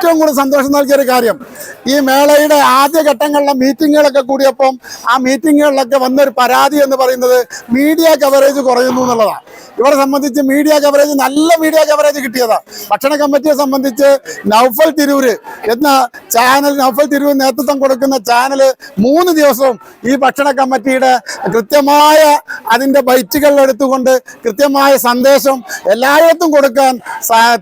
ഏറ്റവും കൂടുതൽ സന്തോഷം നൽകിയ ഒരു കാര്യം. ഈ മേളയുടെ ആദ്യ ഘട്ടങ്ങളിലെ മീറ്റിങ്ങുകളൊക്കെ കൂടിയപ്പം ആ മീറ്റിങ്ങുകളിലൊക്കെ വന്നൊരു പരാതി എന്ന് പറയുന്നത് മീഡിയ കവറേജ് കുറയുന്നു എന്നുള്ളതാണ്. ഇവരെ സംബന്ധിച്ച് മീഡിയ കവറേജ് നല്ല മീഡിയ കവറേജ് കിട്ടിയതാണ് ഭക്ഷണ കമ്മിറ്റിയെ സംബന്ധിച്ച് നൗഫൽ തിരൂര് എന്ന ചാനൽ നൗഫൽ തിരൂർ നേതൃത്വം കൊടുക്കുന്ന ചാനൽ മൂന്ന് ദിവസവും ഈ ഭക്ഷണ കമ്മിറ്റിയുടെ കൃത്യമായ അതിന്റെ ബൈറ്റുകൾ എടുത്തുകൊണ്ട് കൃത്യമായ സന്ദേശം എല്ലായിടത്തും കൊടുക്കാൻ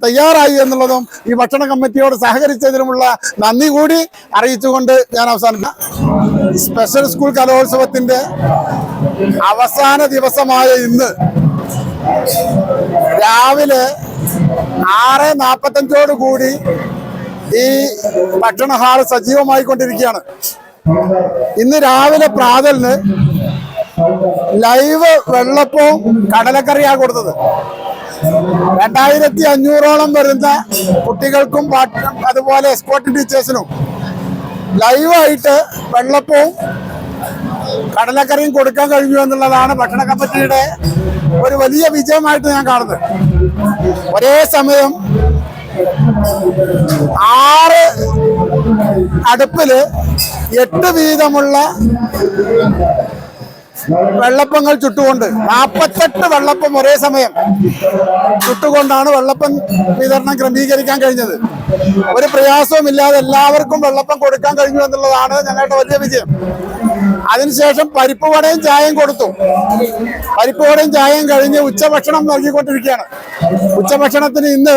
തയ്യാറായി എന്നുള്ളതും ഈ ഭക്ഷണ കമ്മിറ്റിയോട് സഹകരിച്ചതിനുമുള്ള നന്ദി കൂടി അറിയിച്ചുകൊണ്ട് ഞാൻ അവസാനിക്കാം. സ്പെഷ്യൽ സ്കൂൾ കലോത്സവത്തിന്റെ അവസാന ദിവസമായ ഇന്ന് രാവിലെ ആറ് നാൽപ്പത്തഞ്ചോട് കൂടി ഈ ഭക്ഷണ ഹാൾ സജീവമായി കൊണ്ടിരിക്കുകയാണ് ഇന്ന് രാവിലെ പ്രാതലിന് ലൈവ് വെള്ളപ്പവും കടലക്കറിയാണ് കൊടുത്തത്. രണ്ടായിരത്തി അഞ്ഞൂറോളം വരുന്ന കുട്ടികൾക്കും അതുപോലെ എസ്കോട്ട് ടീച്ചേഴ്സിനും ലൈവായിട്ട് വെള്ളപ്പവും കടലക്കറിയും കൊടുക്കാൻ കഴിഞ്ഞു എന്നുള്ളതാണ് ഭക്ഷണ കമ്മിറ്റിയുടെ ഒരു വലിയ വിജയമായിട്ട് ഞാൻ കാണുന്നത്. ഒരേ സമയം ആറ് അടുപ്പിൽ എട്ട് വീതമുള്ള വെള്ളപ്പങ്ങൾ ചുട്ടുകൊണ്ട് നാൽപ്പത്തെട്ട് വെള്ളപ്പം ഒരേ സമയം ചുട്ടുകൊണ്ടാണ് വെള്ളപ്പം വിതരണം ക്രമീകരിക്കാൻ കഴിഞ്ഞത്. ഒരു പ്രയാസവുമില്ലാതെ എല്ലാവർക്കും വെള്ളപ്പം കൊടുക്കാൻ കഴിഞ്ഞു എന്നുള്ളതാണ് ഞങ്ങളുടെ വലിയ വിജയം. അതിനുശേഷം പരിപ്പ് വടയും ചായയും കൊടുത്തു. പരിപ്പ് വടയും ചായയും കഴിഞ്ഞ് ഉച്ചഭക്ഷണം നൽകിക്കൊണ്ടിരിക്കുകയാണ്. ഉച്ചഭക്ഷണത്തിന് ഇന്ന്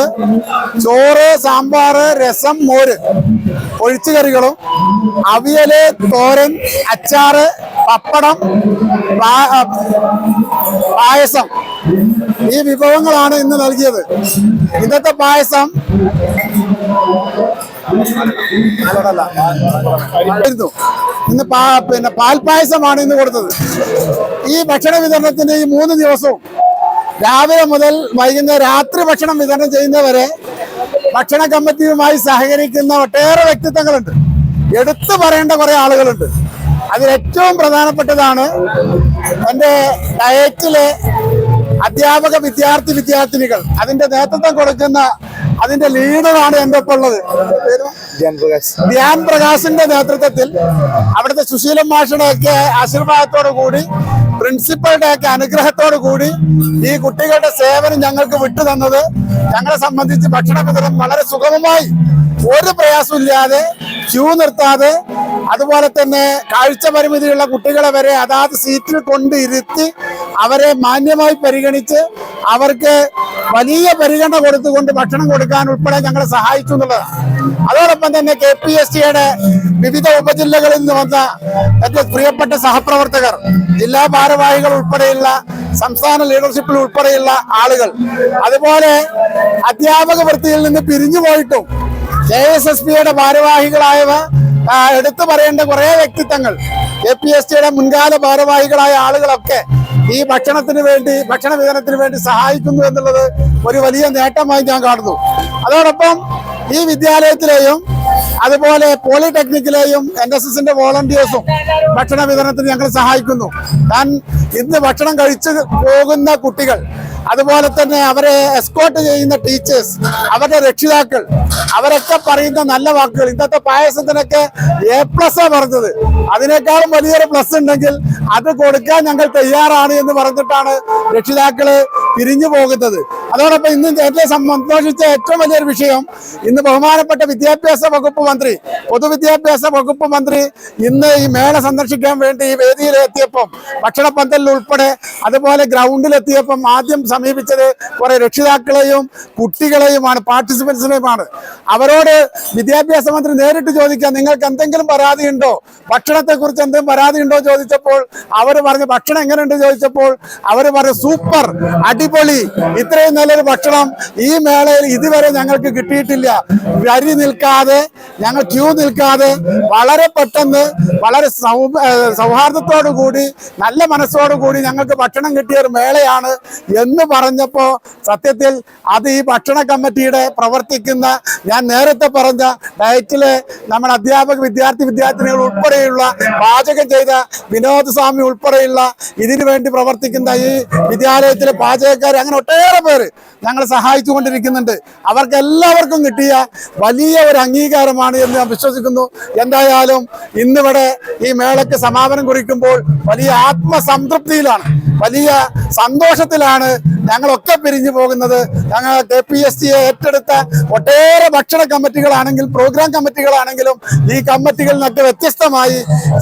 ചോറ് സാമ്പാറ് രസം മോര് ഒഴിച്ചുകറികളും അവിയൽ തോരൻ അച്ചാറ് പപ്പടം പായസം. ഈ വിഭവങ്ങളാണ് ഇന്ന് നൽകിയത്. ഇന്നത്തെ പായസം. ഇന്ന് പാ പിന്നെ പാൽപ്പായസമാണ് ഇന്ന് കൊടുത്തത്. ഈ ഭക്ഷണ വിതരണത്തിന്റെ ഈ മൂന്ന് ദിവസവും രാവിലെ മുതൽ വൈകുന്നേരം രാത്രി ഭക്ഷണം വിതരണം ചെയ്യുന്നവരെ ഭക്ഷണ കമ്മിറ്റിയുമായി സഹകരിക്കുന്ന ഒട്ടേറെ വ്യക്തിത്വങ്ങളുണ്ട്. എടുത്തു പറയേണ്ട കുറെ ആളുകളുണ്ട്. അതിൽ ഏറ്റവും പ്രധാനപ്പെട്ടതാണ് എന്റെ ഡയറ്റിലെ അധ്യാപക വിദ്യാർത്ഥി വിദ്യാർത്ഥിനികൾ. അതിന്റെ നേതൃത്വം കൊടുക്കുന്ന അതിന്റെ ലീഡറാണ് എന്റെ ഒപ്പം ഉള്ളത്. ധ്യാൻ പ്രകാശിന്റെ നേതൃത്വത്തിൽ അവിടുത്തെ സുശീലൻ മാഷയുടെ ഒക്കെ ആശീർവാദത്തോടു കൂടി പ്രിൻസിപ്പളുടെ ഒക്കെ അനുഗ്രഹത്തോടു കൂടി ഈ കുട്ടികളുടെ സേവനം ഞങ്ങൾക്ക് വിട്ടു തന്നത് ഞങ്ങളെ സംബന്ധിച്ച് ഭക്ഷണ വിതരണം വളരെ സുഗമമായി. ഒരു പ്രയാസമില്ലാതെ ക്യൂ നിർത്താതെ അതുപോലെ തന്നെ കാഴ്ച പരിമിതിയുള്ള കുട്ടികളെ വരെ അതാത് സീറ്റിൽ കൊണ്ട് ഇരുത്തി അവരെ മാന്യമായി പരിഗണിച്ച് അവർക്ക് വലിയ പരിഗണന കൊടുത്തുകൊണ്ട് ഭക്ഷണം കൊടുക്കാൻ ഉൾപ്പെടെ ഞങ്ങളെ സഹായിച്ചു എന്നുള്ളതാണ്. അതോടൊപ്പം തന്നെ കെ പി എസ് സിയുടെ വിവിധ ഉപജില്ലകളിൽ നിന്ന് വന്ന ഏറ്റവും പ്രിയപ്പെട്ട സഹപ്രവർത്തകർ ജില്ലാ ഭാരവാഹികൾ ഉൾപ്പെടെയുള്ള സംസ്ഥാന ലീഡർഷിപ്പിൽ ഉൾപ്പെടെയുള്ള ആളുകൾ. അതുപോലെ അധ്യാപക വൃത്തിയിൽ നിന്ന് പിരിഞ്ഞു പോയിട്ടും കെ എസ് എസ് പിയുടെ ഭാരവാഹികളായവ എടുത്തു പറയേണ്ട കുറെ വ്യക്തിത്വങ്ങൾ. എ പി എസ് ടിയുടെ മുൻകാല ഭാരവാഹികളായ ആളുകളൊക്കെ ഈ ഭക്ഷണത്തിന് വേണ്ടി ഭക്ഷണ വിതരണത്തിന് വേണ്ടി സഹായിക്കുന്നു എന്നുള്ളത് ഒരു വലിയ നേട്ടമായി ഞാൻ കാണുന്നു. അതോടൊപ്പം ഈ വിദ്യാലയത്തിലെയും അതുപോലെ പോളിടെക്നിക്കിലെയും എൻ എസ് എസിന്റെ വോളണ്ടിയേഴ്സും ഭക്ഷണ വിതരണത്തിന് ഞങ്ങൾ സഹായിക്കുന്നു. ഞാൻ ഇന്ന് ഭക്ഷണം കഴിച്ചു പോകുന്ന കുട്ടികൾ അതുപോലെ തന്നെ അവരെ എസ്കോട്ട് ചെയ്യുന്ന ടീച്ചേഴ്സ് അവരുടെ രക്ഷിതാക്കൾ അവരൊക്കെ പറയുന്ന നല്ല വാക്കുകൾ. ഇന്നത്തെ പായസത്തിനൊക്കെ എ പ്ലസ് ആ പറഞ്ഞത്. അതിനേക്കാളും വലിയൊരു പ്ലസ് ഉണ്ടെങ്കിൽ അത് കൊടുക്കാൻ ഞങ്ങൾ തയ്യാറാണ് എന്ന് പറഞ്ഞിട്ടാണ് രക്ഷിതാക്കൾ തിരിഞ്ഞു പോകുന്നത്. അതോടൊപ്പം ഇന്ന് എന്നെ സന്തോഷിച്ച ഏറ്റവും വലിയൊരു വിഷയം ഇന്ന് ബഹുമാനപ്പെട്ട വിദ്യാഭ്യാസ വകുപ്പ് മന്ത്രി പൊതുവിദ്യാഭ്യാസ വകുപ്പ് മന്ത്രി ഇന്ന് ഈ മേള സന്ദർശിക്കാൻ വേണ്ടി ഈ വേദിയിൽ എത്തിയപ്പം ഭക്ഷണപ്പന്തലിൽ ഉൾപ്പെടെ അതുപോലെ ഗ്രൗണ്ടിലെത്തിയപ്പം ആദ്യം സമീപിച്ചത് കുറെ രക്ഷിതാക്കളെയും കുട്ടികളെയുമാണ് പാർട്ടിസിപ്പൻസിനെയുമാണ് അവരോട് വിദ്യാഭ്യാസ മന്ത്രി നേരിട്ട് ചോദിക്കുക നിങ്ങൾക്ക് എന്തെങ്കിലും പരാതി ഉണ്ടോ ഭക്ഷണത്തെ കുറിച്ച് എന്തെങ്കിലും പരാതി ഉണ്ടോ ചോദിച്ചപ്പോൾ അവർ പറഞ്ഞു ഭക്ഷണം എങ്ങനെയുണ്ട്? ചോദിച്ചപ്പോൾ അവർ പറഞ്ഞു സൂപ്പർ അടിപൊളി. ഇത്രയും നല്ലൊരു ഭക്ഷണം ഈ മേളയിൽ ഇതുവരെ ഞങ്ങൾക്ക് കിട്ടിയിട്ടില്ല. വരി നിൽക്കാതെ ഞങ്ങൾ ക്യൂ നിൽക്കാതെ വളരെ പെട്ടെന്ന് വളരെ സൗഹാർദ്ദത്തോടു കൂടി നല്ല മനസ്സോടു കൂടി ഞങ്ങൾക്ക് ഭക്ഷണം കിട്ടിയ ഒരു മേളയാണ് എന്ന് പറഞ്ഞപ്പോ സത്യത്തിൽ അത് ഈ ഭക്ഷണ കമ്മിറ്റിയുടെ പ്രവർത്തിക്കുന്ന ഞാൻ നേരത്തെ പറഞ്ഞ ഡയറ്റിലെ നമ്മുടെ അധ്യാപക വിദ്യാർത്ഥി വിദ്യാർത്ഥിനികൾ ഉൾപ്പെടെയുള്ള പാചകം ചെയ്ത വിനോദസ്വാമി ഉൾപ്പെടെയുള്ള ഇതിനു വേണ്ടി പ്രവർത്തിക്കുന്ന ഈ വിദ്യാലയത്തിലെ പാചകക്കാർ അങ്ങനെ ഒട്ടേറെ പേര് ഞങ്ങൾ സഹായിച്ചുകൊണ്ടിരിക്കുന്നുണ്ട് അവർക്ക് എല്ലാവർക്കും കിട്ടിയ വലിയ ഒരു അംഗീകാരമാണ് എന്ന് ഞാൻ വിശ്വസിക്കുന്നു. എന്തായാലും ഇന്നിവിടെ ഈ മേളയ്ക്ക് സമാപനം കുറിക്കുമ്പോൾ വലിയ ആത്മസംതൃപ്തിയിലാണ്. വലിയ സന്തോഷത്തിലാണ് ഞങ്ങളൊക്കെ പിരിഞ്ഞു പോകുന്നത് ഞങ്ങൾ കെ പി എസ് സിയെ ഏറ്റെടുത്ത ഒട്ടേറെ ഭക്ഷണ കമ്മിറ്റികളാണെങ്കിൽ പ്രോഗ്രാം കമ്മിറ്റികളാണെങ്കിലും ഈ കമ്മിറ്റികളിൽ നിന്നൊക്കെ വ്യത്യസ്തമായി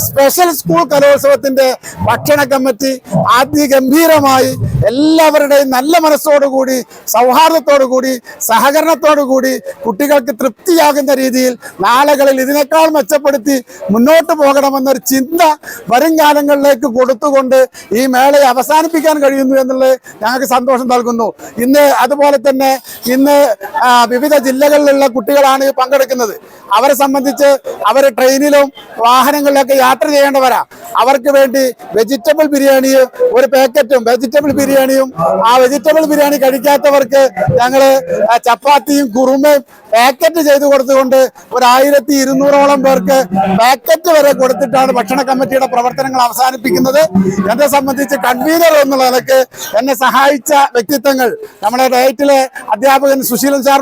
സ്പെഷ്യൽ സ്കൂൾ കലോത്സവത്തിന്റെ ഭക്ഷണ കമ്മിറ്റി അതിഗംഭീരമായി എല്ലാവരുടെയും നല്ല മനസ്സോടുകൂടി സൗഹാർദ്ദത്തോടുകൂടി സഹകരണത്തോടുകൂടി കുട്ടികൾക്ക് തൃപ്തിയാകുന്ന രീതിയിൽ നാളുകളിൽ ഇതിനേക്കാൾ മെച്ചപ്പെടുത്തി മുന്നോട്ട് പോകണമെന്നൊരു ചിന്ത വരും കാലങ്ങളിലേക്ക് കൊടുത്തുകൊണ്ട് ഈ മേളയെ അവസാനിപ്പിക്കാൻ കഴിയുന്നു എന്നുള്ളത് ഞങ്ങൾക്ക് സന്തോഷം നൽകുന്നു. ഇന്ന് അതുപോലെ തന്നെ ഇന്ന് വിവിധ ജില്ലകളിലുള്ള കുട്ടികളാണ് പങ്കെടുക്കുന്നത്. അവരെ സംബന്ധിച്ച് അവർ ട്രെയിനിലും വാഹനങ്ങളിലൊക്കെ യാത്ര ചെയ്യേണ്ടവരാ. അവർക്ക് വേണ്ടി വെജിറ്റബിൾ ബിരിയാണി ഒരു പാക്കറ്റും വെജിറ്റബിൾ ബിരിയാണിയും ആ വെജിറ്റബിൾ ബിരിയാണി കഴിക്കാത്തവർക്ക് ഞങ്ങൾ ചപ്പാത്തിയും കുറുമയും പാക്കറ്റ് ചെയ്ത് കൊടുത്തുകൊണ്ട് ഒരു ആയിരത്തി ഇരുന്നൂറോളം പേർക്ക് പാക്കറ്റ് വരെ കൊടുത്തിട്ടാണ് ഭക്ഷണ കമ്മിറ്റിയുടെ പ്രവർത്തനങ്ങൾ അവസാനിപ്പിക്കുന്നത്. എന്നെ സംബന്ധിച്ച് കൺവീനർ എന്നുള്ള നിലയ്ക്ക് എന്നെ സഹായിച്ച വ്യക്തിത്വങ്ങൾ നമ്മുടെ ഡയറ്റിലെ അധ്യാപകൻ സുശീലൻ സാർ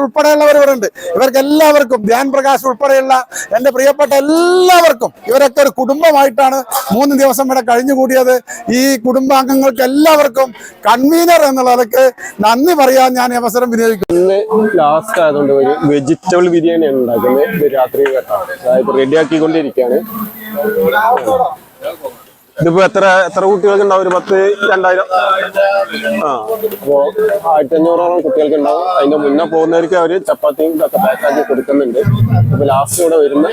ഉണ്ട് ഇവർക്ക് എല്ലാവർക്കും ധ്യാൻ പ്രകാശ് ഉൾപ്പെടെയുള്ള എന്റെ പ്രിയപ്പെട്ട എല്ലാവർക്കും ഇവരൊക്കെ ഒരു കുടുംബമായിട്ടാണ് മൂന്ന് ദിവസം ഇവിടെ കഴിഞ്ഞുകൂടിയത് ഈ കുടുംബാംഗങ്ങൾക്ക് എല്ലാവർക്കും കൺവീനർ എന്നുള്ള നിലയ്ക്ക് നന്ദി പറയാൻ ഞാൻ അവസരം വിനിയോഗിക്കുന്നു. ഇന്ന് ലാസ്റ്റ് ആയതുകൊണ്ട് ഒരു വെജിറ്റബിൾ ബിരിയാണിയാണ് ഉണ്ടാക്കുന്നത്. രാത്രി അതായത് റെഡി ആക്കിക്കൊണ്ടിരിക്കുകയാണ്. ഇതിപ്പോ എത്ര എത്ര കുട്ടികൾക്ക് ഉണ്ടാവും? ഒരു പത്ത് രണ്ടായിരം? ആ അപ്പോ ആയിരത്തി അഞ്ഞൂറോളം കുട്ടികൾക്ക് ഉണ്ടാവും. അതിന്റെ മുന്നേ പോകുന്നവർക്ക് അവർ ചപ്പാത്തിയും ഇതൊക്കെ പാക്കാക്കി കൊടുക്കുന്നുണ്ട്. ഇപ്പൊ ലാസ്റ്റ് ഇവിടെ വരുന്ന